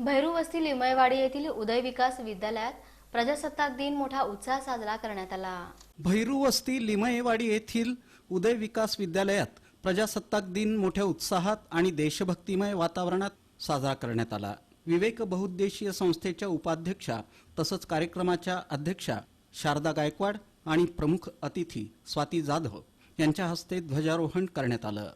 भैरू वस्ती लिमयवाडी येथील उदय विकास विद्यालयात प्रजासत्ताक दिन मोठा उत्साह साजरा करण्यात आला. भैरू वस्ती येथील उदय विकास विद्यालयात प्रजासत्ताक दिन मोठ्या उत्साहात आणि देशभक्तिमय वातावरणात साजरा करण्यात आला. विवेक बहुउद्देशीय संस्थेच्या उपाध्यक्षा तसंच कार्यक्रमाच्या अध्यक्षा शारदा गायकवाड आणि प्रमुख अतिथी स्वाती जाधव यांच्या हस्ते ध्वजारोहण करण्यात आलं.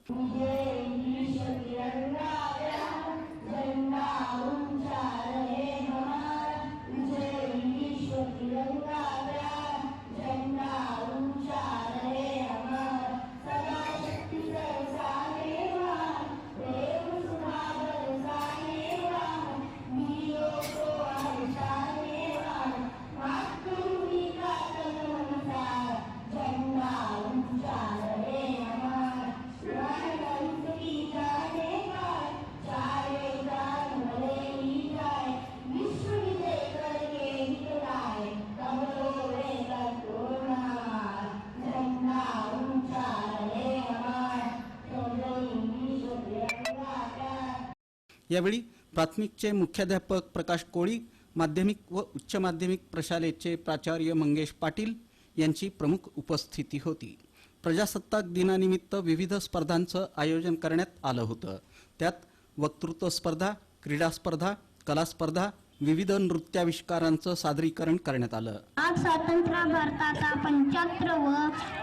यावेळी प्राथमिकचे मुख्याध्यापक प्रकाश कोळी माध्यमिक व उच्च माध्यमिक प्रशालेचे प्राचार्य मंगेश पाटील यांची प्रमुख उपस्थिती होती. प्रजासत्ताक दिनानिमित्त विविध स्पर्धांचं आयोजन करण्यात आलं होतं. त्यात वक्तृत्व स्पर्धा क्रीडा स्पर्धा कला स्पर्धा विविध नृत्याविष्कारांचं सादरीकरण करण्यात आलं. आज स्वातंत्र्य भारताचा पंच्याहत्तर व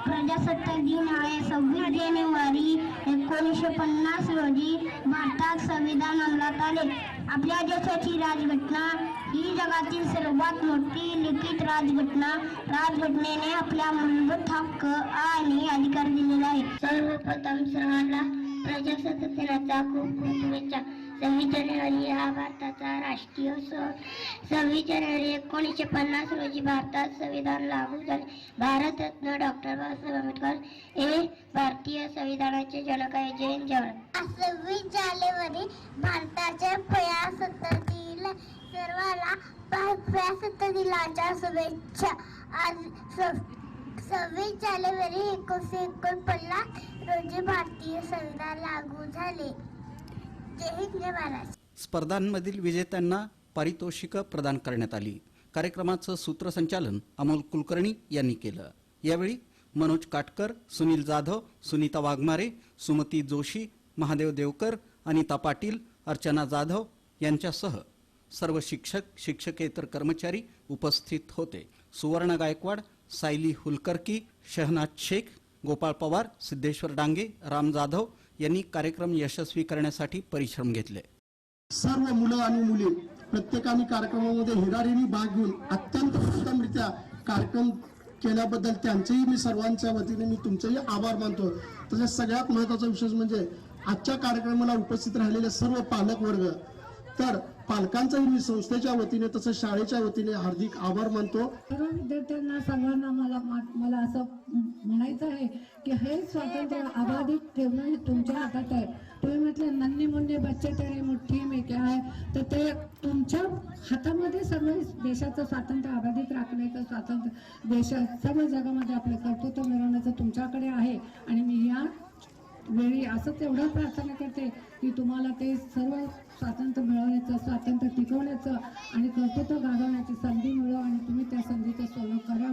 प्रजासत्ताक दिन आहे. सव्वीस जानेवारी एकोणीसशे पन्नास रोजी भारतात संविधान अंमलात आले. आपल्या देशाची राजघटना ही जगातील सर्वात मोठी लिखित राजघटना. राजघटनेने आपल्या मूलभूत हक्क आणि अधिकार दिलेला आहे. सर्वप्रथम सर्वांना प्रजासत्ताक दिनाचा खूप खूप शुभेच्छा. सव्वीस जानेवारी हा भारताचा राष्ट्रीय सण सव्वीस जानेवारी एकोणीसशे पन्नास रोजी भारतात संविधान लागू झाले. भारतरत्न डॉक्टर बाबासाहेब आंबेडकर हे भारतीय संविधानाचे जनक आहे जैन जवळ सव्वीस जानेवारी भारताच्या प्रजासत्ताकील सर्वांना प्रजासत्ताक दिनाच्या शुभेच्छा. आज सव्वीस जानेवारी एकोणीसशे एकोणपन्नास रोजी भारतीय संविधान लागू झाले. स्पर्धांमधील विजेत्यांना पारितोषिकं प्रदान करण्यात आली. कार्यक्रमाचं सूत्रसंचालन अमोल कुलकर्णी यांनी केलं. यावेळी मनोज काटकर सुनील जाधव सुनीता वाघमारे सुमती जोशी महादेव देवकर अनिता पाटील अर्चना जाधव यांच्यासह सर्व शिक्षक शिक्षकेतर कर्मचारी उपस्थित होते. सुवर्ण गायकवाड सायली हुलकर्की शहनाज शेख गोपाळ पवार सिद्धेश्वर डांगे राम जाधव यांनी कार्यक्रम यशस्वी करण्यासाठी परिश्रम घेतले. सर्व मुलं आणि मुली प्रत्येकाने कार्यक्रमामध्ये हिरारीने भाग घेऊन अत्यंत उत्तमरित्या कार्यक्रम केल्याबद्दल त्यांचेही मी सर्वांच्या वतीने मी तुमचेही आभार मानतो. तसेच सगळ्यात महत्त्वाचा विशेष म्हणजे आजच्या कार्यक्रमाला उपस्थित राहिलेले सर्व पालक वर्ग तर पालकांचाही मी संस्थेच्या वतीने तसंच शाळेच्या वतीने हार्दिक आभार मानतो. सर्व विद्यार्थ्यांना सर्वांना मला मला असं की हे स्वातंत्र्य अबाधित ठेवणं हे तुमच्या हातात आहे. तुम्ही म्हटले नन्हे मुन्ने बच्चे तरी मुठ्ठी मी काय आहे. तर ते तुमच्या हातामध्ये सर्व देशाचं स्वातंत्र्य अबाधित राखण्याचं स्वातंत्र्य देश सर्व जगामध्ये आपलं कर्तृत्व मिळवण्याचं तुमच्याकडे आहे. आणि मी या वेळी असंच एवढं प्रार्थना करते की तुम्हाला ते सर्व स्वातंत्र्य मिळवण्याचं स्वातंत्र्य टिकवण्याचं आणि कर्तृत्व गाजवण्याची संधी मिळव आणि तुम्ही त्या संधीचं सोनं करा.